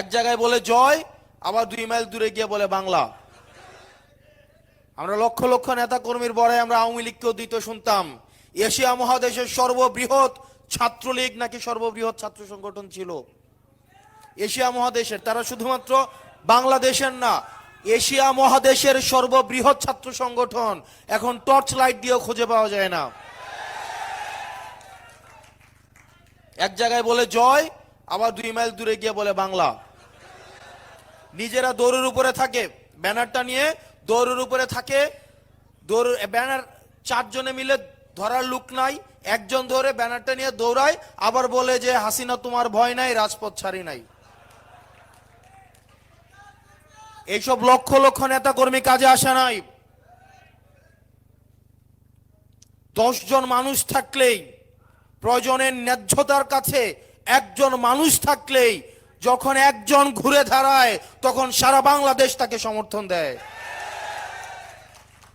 এক জায়গায় বলে জয়, আবার দুই মাইল দূরে গিয়ে বলে বাংলা। আমরা লক্ষ লক্ষ নেতা কর্মীর বড়াই আমরা আওয়ামী লীগকেও দিতে শুনতাম। এশিয়া মহাদেশের সর্ববৃহৎ ছাত্রলীগ নাকি সর্ববৃহৎ ছাত্র সংগঠন ছিল? এশিয়া মহাদেশের, তারা শুধুমাত্র বাংলাদেশের না, এশিয়া মহাদেশের সর্ববৃহৎ ছাত্র সংগঠন, এখন টর্চ লাইট দিয়েও খুঁজে পাওয়া যায় না। এক জায়গায় বলে জয় আবার দুই মাইল দূরে গিয়ে বলে বাংলা। নিজেরা দৌড়ের উপরে থাকে, ব্যানারটা নিয়ে দৌড়ের উপরে থাকে। দৌড়, ব্যানার চারজনে মিলে ধরার লুক নাই, একজন ধরে ব্যানারটা নিয়ে দৌড়ায়, আবার বলে যে, হাসিনা, তোমার ভয় নাই, রাজপথ ছাড়ি নাই। এইসব লক্ষ লক্ষ নেতা কর্মী কাজে আসে নাই। দশজন মানুষ থাকলেই প্রয়োজনের ন্যায্যতার কাছে একজন মানুষ থাকলেই যখন একজন ঘুরে দাঁড়ায় তখন সারা বাংলাদেশ তাকে সমর্থন দেয়।